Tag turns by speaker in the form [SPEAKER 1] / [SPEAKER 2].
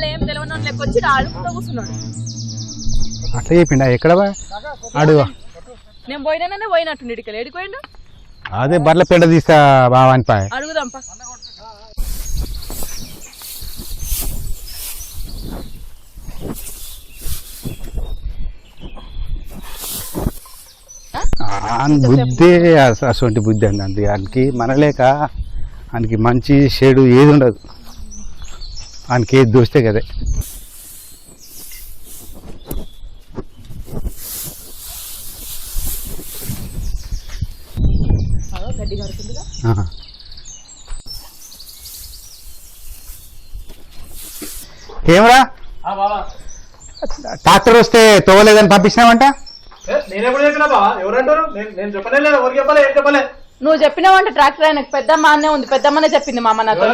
[SPEAKER 1] అసలు ఏం తెలియని లెక్క వచ్చి ఆడుకుంటూ కూర్చున్నాడు
[SPEAKER 2] అట్లా చెప్పిండా? ఎక్కడ? అడుగు.
[SPEAKER 1] నేను పోయినానే ఏడిపోయిండు
[SPEAKER 2] అదే బర్ల పెండ తీస్తా బావా అని పాయ
[SPEAKER 1] అడుగుదాంపా
[SPEAKER 2] బుద్ధి అటువంటి బుద్ధి అండి దానికి మనలేక ఆయనకి మంచి చెడు ఏది ఉండదు ఆయనకి ఏది దోస్తే కదే. ఏమరా? ట్రాక్టర్ వస్తే తోవలేదని పంపించినావంట?
[SPEAKER 1] నువ్వు చెప్పినావంటే ట్రాక్టర్ ఆయనకు పెద్దమ్మ అన్నే ఉంది పెద్దమ్మనే చెప్పింది మా అమ్మ నాతో?